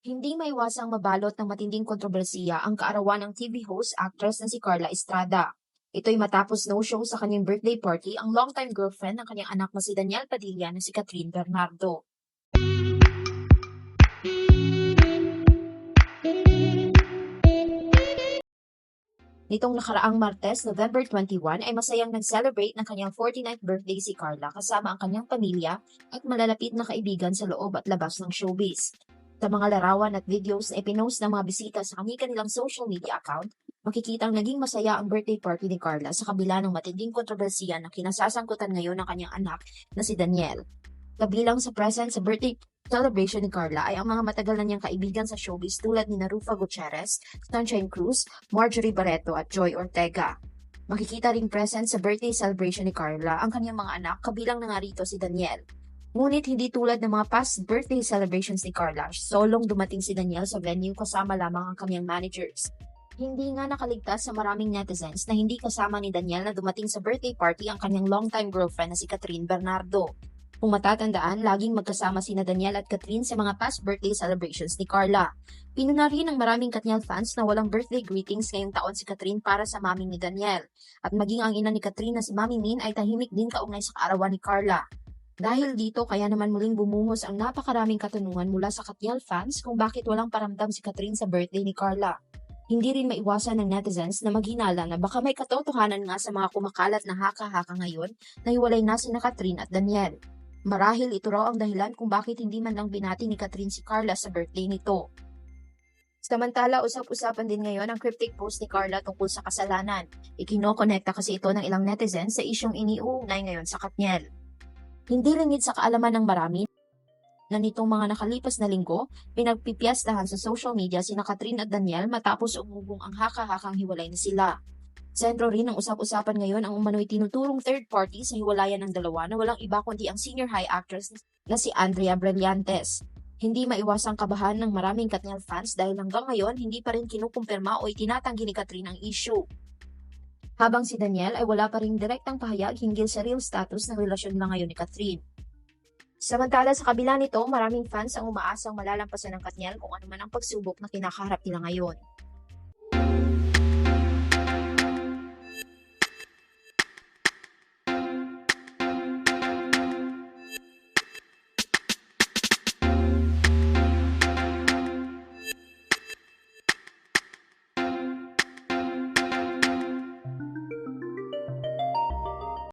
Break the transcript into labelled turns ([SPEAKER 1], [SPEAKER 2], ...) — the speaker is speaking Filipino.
[SPEAKER 1] Hindi maiwasang mabalot ng matinding kontrobersiya ang kaarawan ng TV host actress na si Carla Estrada. Ito'y matapos no-show sa kanyang birthday party ang longtime girlfriend ng kanyang anak na si Daniel Padilla na si Catherine Bernardo. Nitong nakaraang Martes, November 21, ay masayang nag-celebrate ng kanyang 49th birthday si Carla kasama ang kanyang pamilya at malalapit na kaibigan sa loob at labas ng showbiz. Sa mga larawan at videos na ipinost ng mga bisita sa kanilang social media account, makikitang naging masaya ang birthday party ni Carla sa kabila ng matinding kontrobersiya na kinasasangkutan ngayon ng kanyang anak na si Daniel. Kabilang sa present sa birthday celebration ni Carla ay ang mga matagal na niyang kaibigan sa showbiz tulad ni Narufa Gutierrez, Sunshine Cruz, Marjorie Barreto at Joy Ortega. Makikita ring present sa birthday celebration ni Carla ang kanyang mga anak kabilang na nga rito si Daniel. Ngunit hindi tulad ng mga past birthday celebrations ni Carla, solong dumating si Daniel sa venue kasama lamang ang kanyang managers. Hindi nga nakaligtas sa maraming netizens na hindi kasama ni Daniel na dumating sa birthday party ang kanyang longtime girlfriend na si Catherine Bernardo. Kung matatandaan, laging magkasama sina Daniel at Catherine sa mga past birthday celebrations ni Carla. Pinuna rin ng maraming Katniel fans na walang birthday greetings ngayong taon si Catherine para sa mami ni Daniel. At maging ang ina ni Catherine na si Mami Min ay tahimik din kaugnay sa kaarawan ni Carla. Dahil dito, kaya naman muling bumuhos ang napakaraming katanungan mula sa Katniel fans kung bakit walang paramdam si Catherine sa birthday ni Carla. Hindi rin maiwasan ng netizens na maghinala na baka may katotohanan nga sa mga kumakalat na haka-haka ngayon na hiwalay na sina Catherine at Daniel. Marahil ito raw ang dahilan kung bakit hindi man lang binati ni Catherine si Carla sa birthday nito. Samantala, usap-usapan din ngayon ang cryptic post ni Carla tungkol sa kasalanan. Ikinokonekta kasi ito ng ilang netizens sa isyong iniuunay ngayon sa Katniel. Hindi ringid sa kaalaman ng marami na nitong mga nakalipas na linggo, pinagpipiyastahan sa social media sina Catherine at Daniel matapos umugong ang haka-hakang hiwalay na sila. Sentro rin ng usap-usapan ngayon ang umano'y tinuturong third party sa hiwalayan ng dalawa na walang iba kundi ang senior high actress na si Andrea Brillantes. Hindi maiwasang kabahan ng maraming Katniel fans dahil hanggang ngayon hindi pa rin kinukumpirma o itinatanggi ni Catherine ang issue. Habang si Daniel ay wala pa rin direktang pahayag hinggil sa real status ng relasyon nila ngayon ni Catherine. Samantala sa kabila nito, maraming fans ang umaasang malalampasan ng Katniel kung ano man ang pagsubok na kinakaharap nila ngayon.